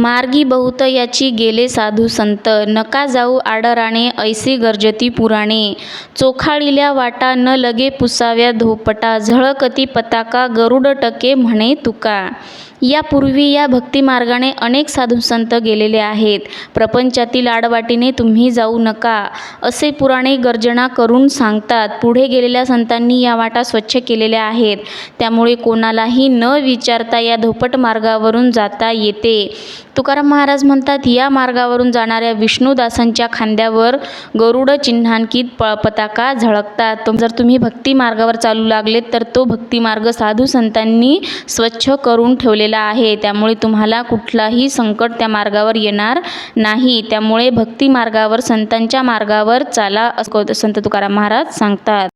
मार्गी बहुत याची गेले साधू संत. नका जाऊ आडराणे ऐसी गर्जती पुराणे. चोखाळिल्या वाटा न लगे पुसाव्या धोपटा. झळकती पताका गरुड टके म्हणे तुका. यापूर्वी या भक्तिमार्गाने अनेक साधू संत गेलेले आहेत. प्रपंचातील आडवाटीने तुम्ही जाऊ नका. असे पुराणे गर्जना करून सांगतात. पुढे गेलेल्या संतांनी या वाटा स्वच्छ केलेल्या आहेत. त्यामुळे कोणालाही न विचारता या धोपट मार्गावरून जाता येते. तुकाराम महाराज म्हणतात या मार्गावरून जाणाऱ्या विष्णुदासांच्या खांद्यावर गरुड चिन्हांकित प पताका झळकतात जर तुम्ही भक्ती मार्गावर चालू लागलेत तर तो भक्ती मार्ग साधू संतांनी स्वच्छ करून ठेवलेला आहे. त्यामुळे तुम्हाला कुठलाही संकट त्या मार्गावर येणार नाही. त्यामुळे भक्ती मार्गावर संतांच्या मार्गावर चाला संत तुकाराम महाराज सांगतात.